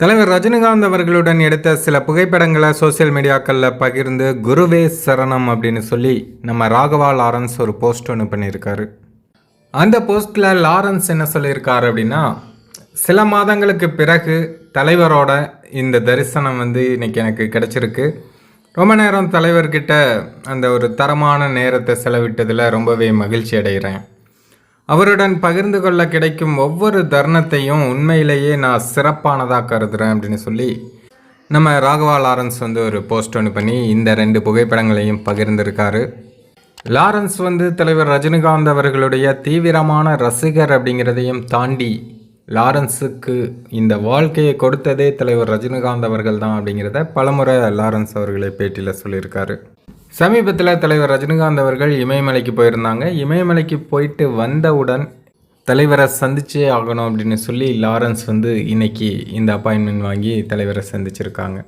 தலைவர் ரஜினிகாந்த் அவர்களுடன் எடுத்த சில புகைப்படங்களை சோஷியல் மீடியாக்களில் பகிர்ந்து குருவே சரணம் அப்படின்னு சொல்லி நம்ம ராகவா லாரன்ஸ் ஒரு போஸ்ட் ஒன்று பண்ணியிருக்காரு. அந்த போஸ்ட்டில் லாரன்ஸ் என்ன சொல்லியிருக்காரு அப்படின்னா சில மாதங்களுக்கு பிறகு தலைவரோட இந்த தரிசனம் வந்து இன்றைக்கி எனக்கு கிடைச்சிருக்கு. ரொம்ப நேரம் தலைவர்கிட்ட அந்த ஒரு தரமான நேரத்தை செலவிட்டதில் ரொம்பவே மகிழ்ச்சி அடைகிறேன். அவருடன் பகிர்ந்து கொள்ள கிடைக்கும் ஒவ்வொரு தருணத்தையும் உண்மையிலேயே நான் சிறப்பானதாக கருதுகிறேன் அப்படின்னு சொல்லி நம்ம ராகவா லாரன்ஸ் வந்து ஒரு போஸ்ட் ஒன்று பண்ணி இந்த ரெண்டு புகைப்படங்களையும் பகிர்ந்திருக்காரு. லாரன்ஸ் வந்து தலைவர் ரஜினிகாந்த் அவர்களுடைய தீவிரமான ரசிகர் அப்படிங்கிறதையும் தாண்டி லாரன்ஸுக்கு இந்த வாழ்க்கையை கொடுத்ததே தலைவர் ரஜினிகாந்த் அவர்கள் தான் அப்படிங்கிறத பலமுறை லாரன்ஸ் அவர்களை பேட்டியில் சொல்லியிருக்காரு. சமீபத்தில் தலைவர் ரஜினிகாந்த் அவர்கள் இமயமலைக்கு போயிருந்தாங்க. இமயமலைக்கு போயிட்டு வந்தவுடன் தலைவரை சந்திச்சே ஆகணும் அப்படின்னு சொல்லி லாரன்ஸ் வந்து இன்னைக்கு இந்த அப்பாயின்மெண்ட் வாங்கி தலைவரை சந்திச்சிருக்காங்க.